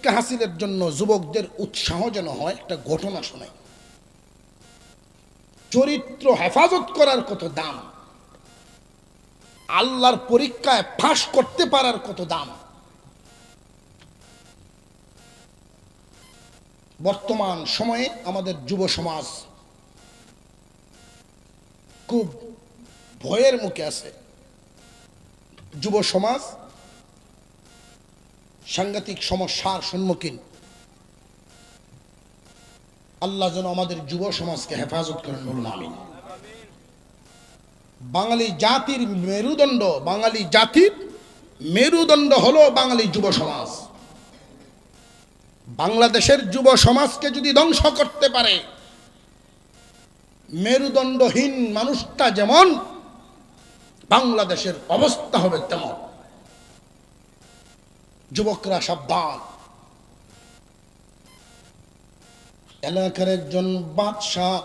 শিক্ষা হাসিলের জন্য যুবকদের উৎসাহ যেন হয়, একটা ঘটনা শোনাই। চরিত্র হেফাজত করার কত দাম? আল্লাহর পরীক্ষায় ফাঁস করতে পারার কত দাম? বর্তমান সময়ে আমাদের যুব সমাজ খুব ভয়ের মুখে আছে। যুব সমাজ সাংঘাতিক সমস্যার সম্মুখীন। আল্লাহ যেন আমাদের যুব সমাজকে হেফাজত করেন বলুন, আমিন। বাঙালি জাতির মেরুদণ্ড, বাঙালি জাতির মেরুদণ্ড হলো বাঙালি যুব সমাজ। বাংলাদেশের যুব সমাজকে যদি ধ্বংস করতে পারে, মেরুদণ্ডহীন মানুষটা যেমন, বাংলাদেশের অবস্থা হবে তেমন। যুবকরা সাবধান। এলাকার একজন বাদশাহ,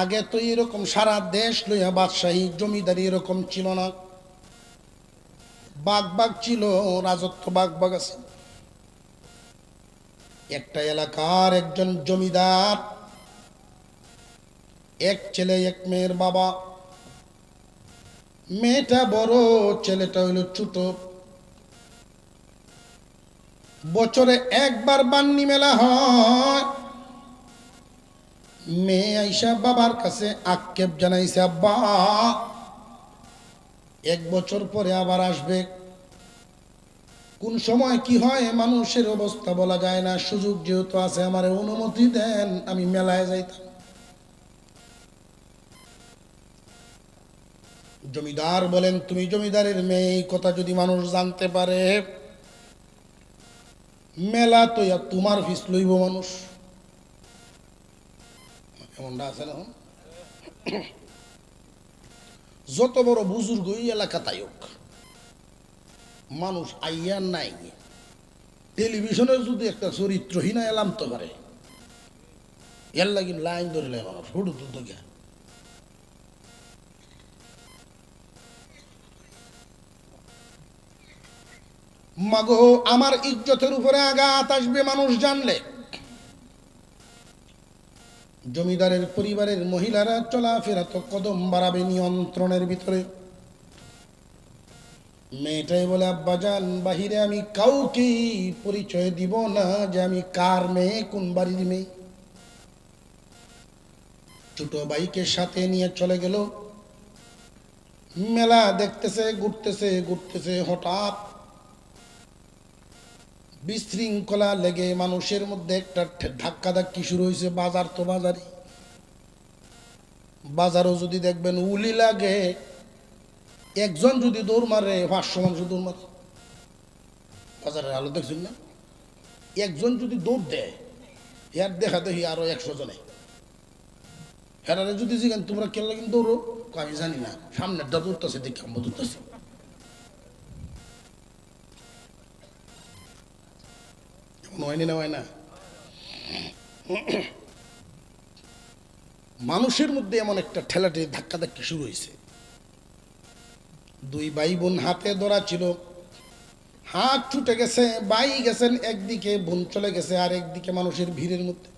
আগে তো এরকম সারা দেশ লইয়া বাদশাহী, জমিদারি এরকম ছিল না। বাঘ বাঘ ছিল, রাজত্ব বাঘ বাঘ আছে। একটা এলাকার একজন জমিদার, এক ছেলে, এক মেয়ের বাবা। মেয়েটা বড়, ছেলেটা হইল ছোট। বছরে একবার বান্নি মেলা হয়। মেয়ে আইসা বাবার কাছে আক্ষেপ জানাইছে, আব্বা, এক বছর পরে আবার আসবে। কোন সময় কি হয় মানুষের অবস্থা বলা যায় না। সুযোগ যেহেতু আছে, আমার অনুমতি দেন, আমি মেলায় যাইতাম। জমিদার বলেন, তুমি জমিদারের মেয়ে, এই কথা যদি মানুষ জানতে পারে, মেলা তো তোমার ফিস লইব মানুষ। এমনটা আছে না? যত বড় বুজুর্গ এলাকা তাই হোক, মানুষ আইয়া নাই। টেলিভিশনের যদি একটা চরিত্রহীন এলাম তো পারে, এর লাগি লাইন ধরে মানুষ হুড়ু তো তোকে মাগো, আমার ইজ্জতের উপরে আঘাত আসবে, মানুষ জানলে। জমিদারের পরিবারের মহিলারা চলাফেরা তো কদম বাড়াবে নিয়ন্ত্রণের ভিতরে। মেয়েটাই বলে আব্বাজান বাহিরে আমি কাউকেই পরিচয় দিব না যে আমি কার মেয়ে, কোন বাড়ির মেয়ে। ছোট বাইকের সাথে নিয়ে চলে গেল। মেলা দেখতেছে, ঘুরতেছে ঘুরতেছে, হঠাৎ বিশৃঙ্খলা লেগে মানুষের মধ্যে একটা ধাক্কা ধাক্কি শুরু হয়েছে বাজার তো বাজারই। বাজারও যদি দেখবেন উলি লাগে, একজন যদি দৌড় মারে, পাঁচশো মানুষ দৌড় মারে। বাজারের আলো দেখছেন না? একজন যদি দৌড় দেয় ইয়ার দেখা দেখি আরও একশো জনে। হেরারে যদি জিগান, তোমরা কেন কিন্তু দৌড়ো? আমি জানি না। সামনের দা দৌড়তেছে, দেখি আমরা দৌড়তেছি। না মানুষের মধ্যে এমন একটা ঠেলাটে ধাক্কা ধাক্কি শুরু হয়েছে। দুই ভাই বোন হাতে ধরা ছিল। হাত ছুটে গেছে বাই গেছেন, একদিকে বোন চলে গেছে আর একদিকে মানুষের ভিড়ের মধ্যে।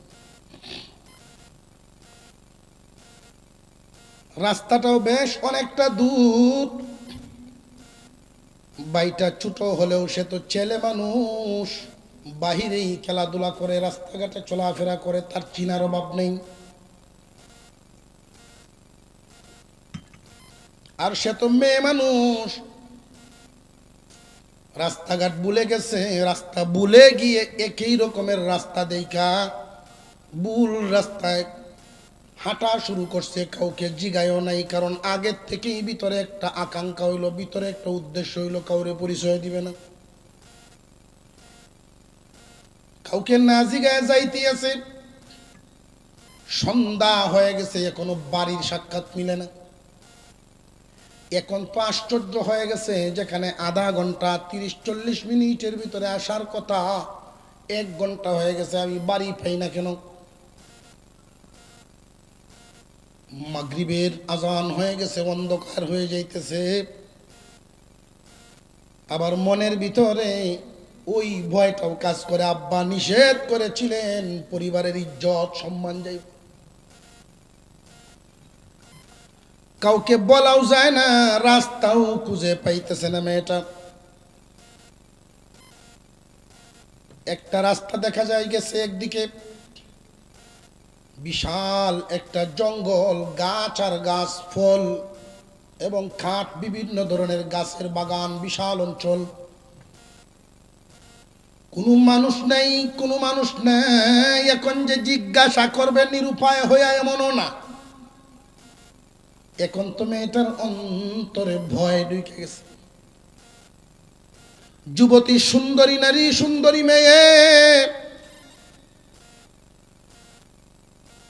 রাস্তাটাও বেশ অনেকটা দূর। বাইটা ছোট হলেও সে তো ছেলে মানুষ। বাহিরেই খেলাধুলা করে, রাস্তাঘাটে চলাফেরা করে, তার চিনার অভাব নেই। আর সে তো মেয়ে মানুষ। রাস্তাঘাট বুলে গেছে, রাস্তা বুলে গিয়ে একই রকমের রাস্তা দেখা। বুল রাস্তায় হাঁটা শুরু করছে, কাউকে জিগায়ও নাই, কারণ আগের থেকেই ভিতরে একটা আকাঙ্ক্ষা হইল, ভিতরে একটা উদ্দেশ্য হইল, কাউরে পরিচয় দিবে না। কাউকে না জিগায় যাইতে আছে। সন্ধ্যা হয়ে গেছে, এখনও বাড়ির সাক্ষাৎ মিলে না। এখন তো আশ্চর্য হয়ে গেছে, যেখানে আধা ঘণ্টা তিরিশ চল্লিশ মিনিটের ভিতরে আসার কথা। এক ঘণ্টা হয়ে গেছে, আমি বাড়ি পাই না কেন? মাগরিবের আজান হয়ে গেছে, অন্ধকার হয়ে যাইতেছে। আবার মনের ভিতরে ওই ভয়টাও কাজ করে, আব্বা নিষেধ করেছিলেন, পরিবারের ইজ্জত, সম্মান যাই কাউকে বলাও যায় না, রাস্তাও খুঁজে পাইতেছে না মেয়েটা। একটা রাস্তা দেখা যায় গেছে একদিকে, বিশাল একটা জঙ্গল, গাছ আর গাছ, ফল এবং খাট, বিভিন্ন ধরনের গাছের বাগান, বিশাল অঞ্চল। কোনো মানুষ নেই, কোনো মানুষ নেই। এখন যে জিজ্ঞাসা করবে, নিরুপায় হইয়া এমনও না। এখন তো মেয়েটার অন্তরে ভয় ঢুকে গেছে। যুবতী সুন্দরী, নারী সুন্দরী মেয়ে।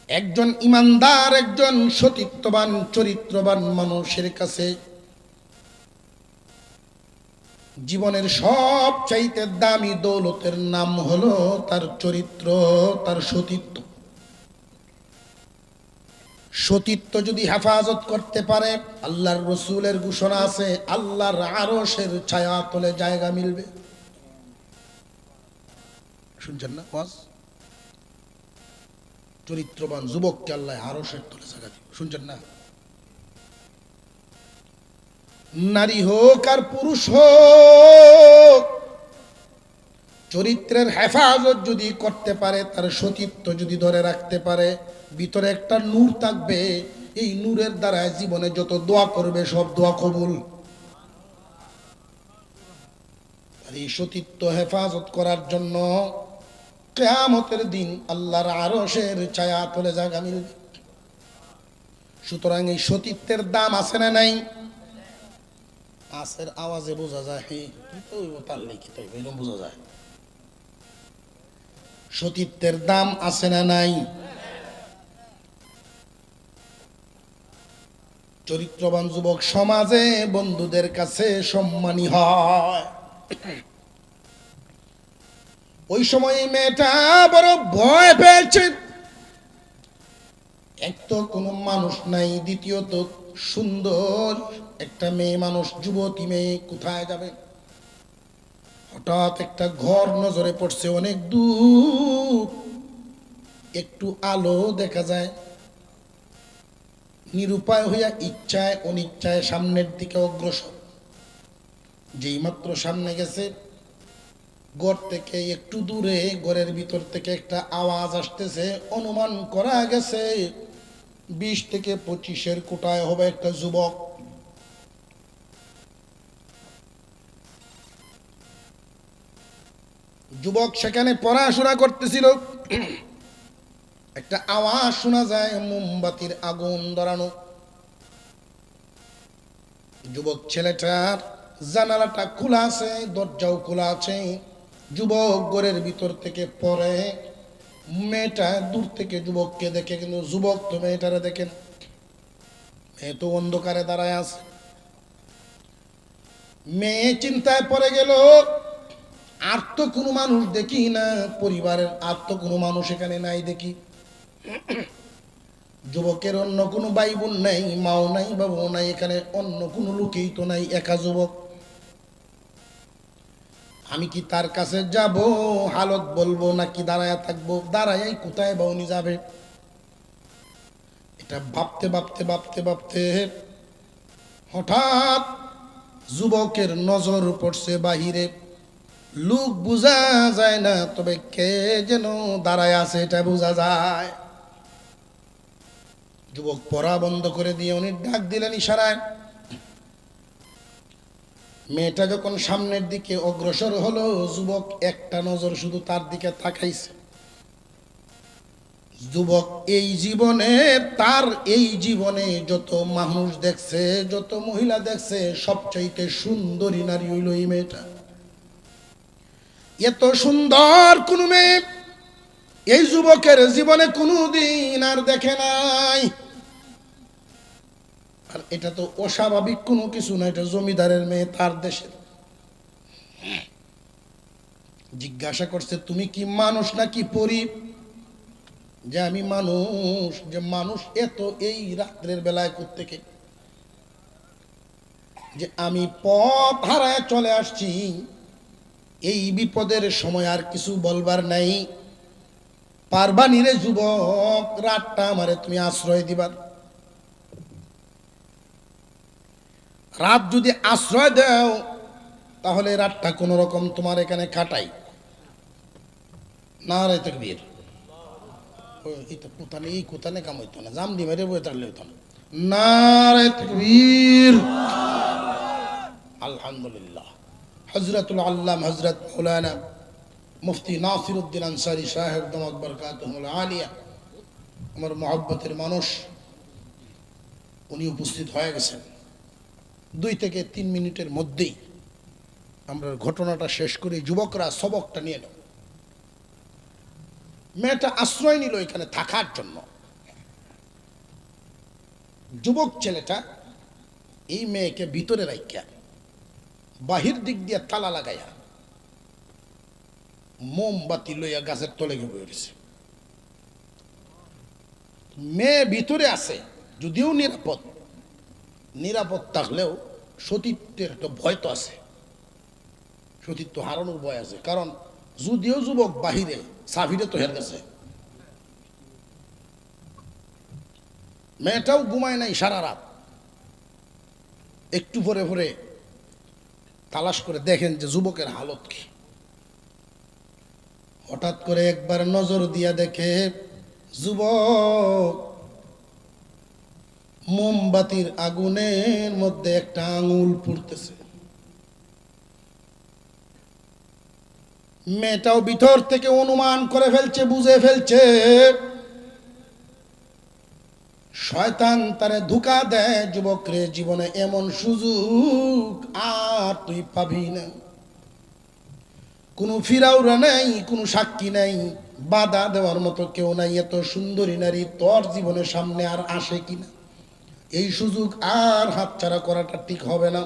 একজন ইমানদার, একজন সতীত্ববান, চরিত্রবান মানুষের কাছে জীবনের সব চাইতে দামি দৌলতের নাম হলো তার চরিত্র, তার সতীত্ব। সতীত্ব যদি হেফাজত করতে পারে, আল্লাহর রসুলের ঘোষণা আছে, আল্লাহর আরসের ছায়া তলে জায়গা মিলবে। শুনছেন না ওয়াজ চরিত্রবান যুবককে আল্লাহ আরসের তলে জায়গা দিবে। শুনছেন না? নারী হোক আর পুরুষ হোক, চরিত্রের হেফাজত যদি করতে পারে, তার সতীত্ব যদি ধরে রাখতে পারে, ভিতরে একটা নূর থাকবে। এই নূরের দ্বারা জীবনে যত দোয়া করবে, সব দোয়া কবুল। আর এই সতীত্ব হেফাজত করার জন্য কেয়ামতের দিন আল্লাহর আরশের ছায়া তোলে জায়গা মিলবে সুতরাং এই সতীত্বের দাম আছে না নাই? আসের আওয়াজে বোঝা যায় হে কি তো তার লিখি তো, এরকম বোঝা যায়। সতীত্বের দাম আছে না নাই? চরিত্রবান যুবক সমাজে বন্ধুদের কাছে সম্মানী হয়। ওই সময় মেয়েটা বড় ভয় পেয়েছে। এক তো কোনো মানুষ নাই, দ্বিতীয়ত সুন্দর একটা মেয়ে মানুষ, যুবতী মেয়ে, কোথায় যাবে? হঠাৎ একটা ঘর নজরে পড়ছে অনেক দূর। একটু আলো দেখা যায়। নিরুপায় হইয়া ইচ্ছায় অনিচ্ছায় সামনের দিকে অগ্রসর। যেই মাত্র সামনে গেছে, ঘর থেকে একটু দূরে, ঘরের ভিতর থেকে একটা আওয়াজ আসতেছে, অনুমান করা গেছে, বিশ থেকে পঁচিশের কোটায় হবে একটা যুবক। যুবক সেখানে পড়াশোনা করতেছিল। একটা আওয়াজ শোনা যায়, মোমবাতির আগুন ধরানো। যুবক ছেলেটার জানালাটা খোলা আছে, দরজাও খোলা আছে। যুবক ঘরের ভিতর থেকে পরে মেয়েটা দূর থেকে যুবককে দেখে, কিন্তু যুবক তো মেয়েটারে দেখেন মেয়ে তো অন্ধকারে দাঁড়ায় আছে। মেয়ে চিন্তায় পড়ে গেল আর তো কোনো মানুষ দেখি না, পরিবারের আর তো কোনো মানুষ এখানে নাই দেখি। যুবকের অন্য কোনো ভাই বোন নাই, মাও নাই বাবু নাই, এখানে অন্য কোনো লোকেই তো নাই, একা যুবক। আমি কি তার কাছে যাব, হালত বলব নাকি দাঁড়ায় থাকব? দাঁড়ায় কোথায় বা উনি যাবে? এটা ভাবতে ভাবতে ভাবতে ভাবতে হঠাৎ যুবকের নজর পড়ছে বাহিরে। লোক বোঝা যায় না, তবে কে যেন দাঁড়ায় আছে এটা বোঝা যায়। যুবক পড়া বন্ধ করে দিয়ে উনি ডাক দিলেন ইশারায়। মেয়েটা যখন সামনের দিকে অগ্রসর হলো, যুবক একটা নজর শুধু তার দিকে তাকাইছে। যুবক এই জীবনে, তার এই জীবনে যত মানুষ দেখছে, যত মহিলা দেখছে, সবচাইতে সুন্দরী নারী হইল এই মেয়েটা। এত সুন্দর কোন মেয়ে এই যুবকের জীবনে কোনো দিন আর দেখে নাই। আর এটা তো অস্বাভাবিক কোনো কিছু না, এটা জমিদারের মেয়ে তার দেশের। জিজ্ঞাসা করছে, তুমি কি মানুষ নাকি পরি? যে আমি মানুষ, যে মানুষ এত এই রাত্রের বেলায় থেকে যে আমি পথ হারায় চলে আসছি। এই বিপদের সময় আর কিছু বলবার নাই। পারবানি রে যুবক, রাতটা আমারে তুমি আশ্রয় দিবার। রাত যদি আশ্রয় দেও, তাহলে রাতটা কোনো রকম তোমার এখানে কাটাই। না রে তকবীর। এটা কোথানে এই কোথানে কাম হইতো না, জাম তাহলে না রে তকবীর। আলহামদুলিল্লাহ। হজরতুল আল্লাম হজরত মৌলানা মুফতি নাসির উদ্দিন আনসারি সাহেব দমক বরকাতুল আলিয়া, আমার মহব্বতের মানুষ, উনি উপস্থিত হয়ে গেছেন। দুই থেকে তিন মিনিটের মধ্যেই আমরা ঘটনাটা শেষ করে যুবকরা সবকটা নিয়ে নেব মেয়েটা আশ্রয় নিল এখানে থাকার জন্য। যুবক ছেলেটা এই মেয়েকে ভিতরে রাখিয়া বাহির দিক দিয়ে তালা লাগাইয়া মোমবাতি লইয়া গাছের তলে গিয়ে বসেছে মেয়ে ভিতরে আছে, যদিও নিরাপদ। নিরাপদ থাকলেও সতীত্বের একটা ভয় তো আছে। সতীত্ব হারানোর ভয় আছে, কারণ যদিও যুবক বাহিরে, সাফিরে তো হের গেছে মেয়েটাও ঘুমায় নাই সারা রাত। একটু পরে পরে তালাশ করে দেখেন যে যুবকের হালত কি। হঠাৎ করে একবার নজর দিয়া দেখে যুবক মোমবাতির আগুনের মধ্যে একটা আঙুল পুড়তেছে। মেয়েটাও ভিতর থেকে অনুমান করে ফেলছে, বুঝে ফেলছে শয়তান তারে ধোকা দেয় যুবকরে জীবনে এমন সুযোগ আর তুই পাবি না। কোনো ফিরাউরা নাই, কোনো সাক্ষী নাই, বাধা দেওয়ার মতো কেউ নাই, এত সুন্দরী নারী তোর জীবনের সামনে আর আসে কিনা এই সুযোগ আর হাতছাড়া করাটা ঠিক হবে না।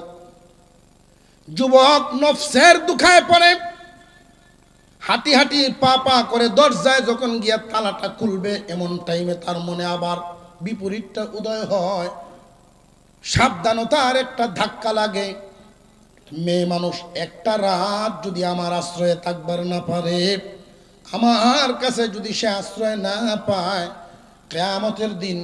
যুবক নফসের দুখায় পড়ে। হাঁটি হাঁটি পা পা করে দরজায় যখন গিয়া তালাটা খুলবে, এমন টাইমে তার মনে আবার বিপরীতটা উদয় হয়। সাবধানতার একটা ধাক্কা লাগে। মেয়ে মানুষ একটা রাত যদি আমার আশ্রয়ে থাকবার না পারে, আমার কাছে যদি সে আশ্রয় না পায়, কেয়ামতের দিন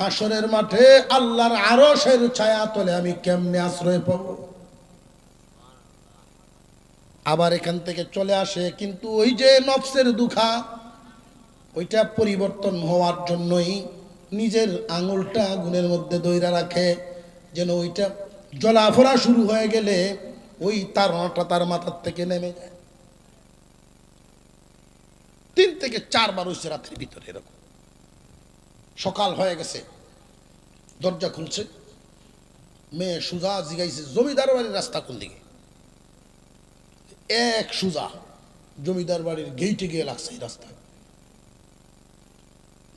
হাসরের মাঠে আল্লাহর আরও সের ছায়া তলে আমি কেমনে আশ্রয় পাব? আবার এখান থেকে চলে আসে, কিন্তু ওই যে নফসের দুঃখা, ওইটা পরিবর্তন হওয়ার জন্যই নিজের আঙুলটা আগুনের মধ্যে দইরা রাখে, যেন ওইটা জলাফরা শুরু হয়ে গেলে ওই তার তারটা তার মাথার থেকে নেমে যায়। তিন থেকে চারবার হয়েছে রাত্রির ভিতরে এরকম। সকাল হয়ে গেছে, দরজা খুলছে, মেয়ে সুজা জিগাইছে, জমিদার বাড়ির রাস্তা কোন দিকে? এক সুজা জমিদার বাড়ির গেইটে গিয়ে লাগছে এই রাস্তা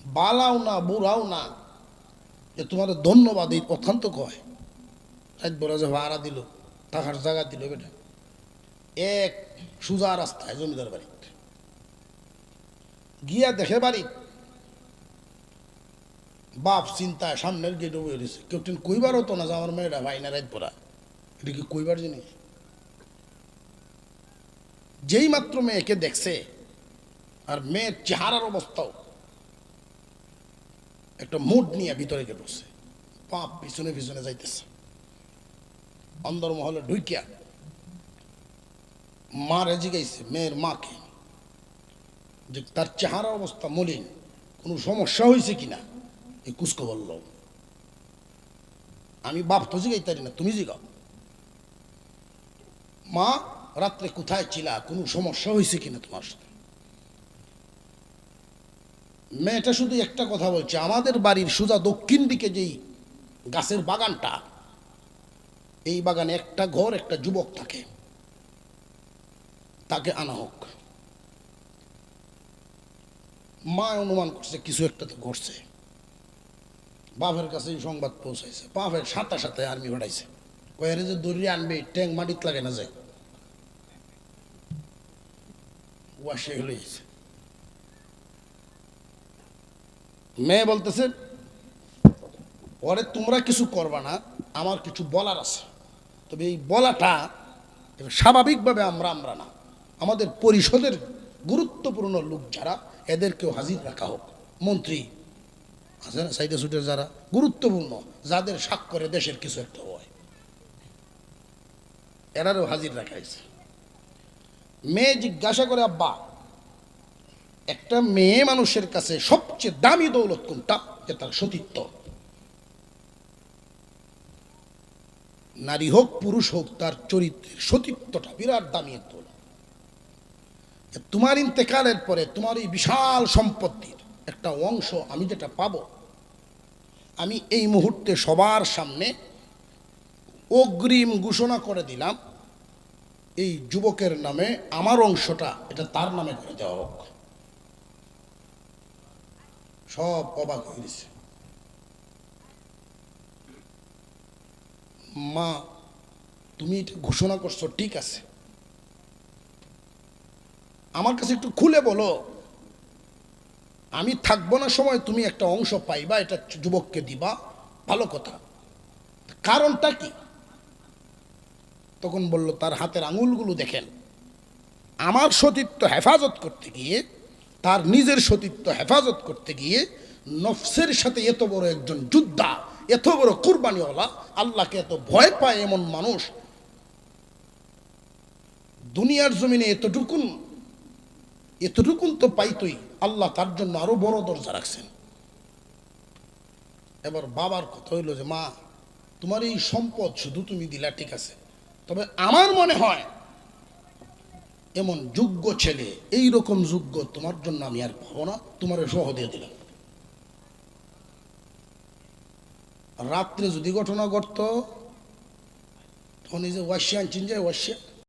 বালাও না বুড়াও না যে তোমার ধন্যবাদ এই অত্যন্ত কয়। রাত বড় ভাড়া দিল টাকার জায়গা দিল, বেটা। এক সুজা রাস্তায় জমিদার বাড়ি। গিয়া দেখে বাড়ি। বাপ চিন্তায় সামনের গেটে বয়ে রয়েছে। কেউ টেন কইবার হতো না যে আমার মেয়েরা ভাই না রাত পড়া এটা কি কইবার জিনিস? যেই মাত্র মেয়েকে দেখছে, আর মেয়ের চেহারার অবস্থাও একটা মুড নিয়ে ভিতরে গে ঢুকছে পাপ পিছনে পিছনে যাইতেছে। অন্দর মহলে ঢুকিয়া মা রেজি গাইছে, মেয়ের মাকে। যে তার চেহারা অবস্থা মলিন, কোনো সমস্যা হয়েছে কিনা? এই কুস্কো বলল, আমি বাপ তো জিগাইতারি না, তুমি জিগাও। মা, রাত্রে কোথায় ছিলা? কোনো সমস্যা হয়েছে কিনা তোমার সাথে? মেয়েটা শুধু একটা কথা বলছে। আমাদের বাড়ির সোজা দক্ষিণ দিকে যেই গাছের বাগানটা, এই বাগানে একটা ঘর, একটা যুবক থাকে। তাকে আনা হোক। মা অনুমান করছে, কিছু একটা তো ঘটছে। বাপের কাছে সংবাদ পৌঁছাইছে। বাপের সাথে সাথে আর্মি ঘটাইছে। কয়ারে যে দড়ি আনবে ট্যাং মাটিত লাগে না যায় ওয়াশে হয়ে গেছে মেয়ে বলতেছে, পরে তোমরা কিছু করবা না, আমার কিছু বলার আছে। তবে এই বলাটা স্বাভাবিকভাবে আমরা আমরা না। আমাদের পরিষদের গুরুত্বপূর্ণ লোক যারা, এদেরকেও হাজির রাখা হোক। মন্ত্রী, আছে না সাইডে সুটের যারা? গুরুত্বপূর্ণ, যাদের স্বাক্ষরে দেশের কিছু একটা হয়। এরারও হাজির রাখা হয়েছে। মেয়ে জিজ্ঞাসা করে, আব্বা একটা মেয়ে মানুষের কাছে সবচেয়ে দামি দৌলত কোনটা? যে তার সতীত্ব। নারী হোক, পুরুষ হোক, তার চরিত্রের সতীত্বটা বিরাট দামি দৌলত। তোমার ইন্তেকালের পরে তোমার এই বিশাল সম্পত্তির একটা অংশ আমি যেটা পাবো, আমি এই মুহূর্তে সবার সামনে অগ্রিম ঘোষণা করে দিলাম, এই যুবকের নামে আমার অংশটা এটা তার নামে করে দেওয়া হোক। সব অবাক হয়ে গেছে মা, তুমি এটা ঘোষণা করছ, ঠিক আছে। আমার কাছে একটু খুলে বলো, আমি থাকব না সময় তুমি একটা অংশ পাইবা, এটা যুবককে দিবা, ভালো কথা। কারণটা কি? তখন বলল, তার হাতের আঙুলগুলো দেখেন। আমার সতীত্ব হেফাজত করতে গিয়ে তার নিজের সতীত্ব হেফাজত করতে গিয়ে নফসের সাথে এত বড় একজন যোদ্ধা, এত বড় কুরবানিওয়ালা, আল্লাহকে এত ভয় পায় এমন মানুষ, দুনিয়ার জমিনে এতটুকুন এতটুকুন তো পাইতই আল্লাহ তার জন্য আরও বড় দরজা রাখছেন। এবার বাবার কথা হইল যে, মা, তোমার এই সম্পদ শুধু তুমি দিলা, ঠিক আছে। তবে আমার মনে হয় এমন যোগ্য ছেলে এই রকম যোগ্য, তোমার জন্য আমি আর পাবো না, তোমার সহ দিয়ে দিলাম। রাত্রে যদি ঘটনা ঘটতো, তখন এই যে ওয়াশিয়ান চিনজায় ওয়াশিয়া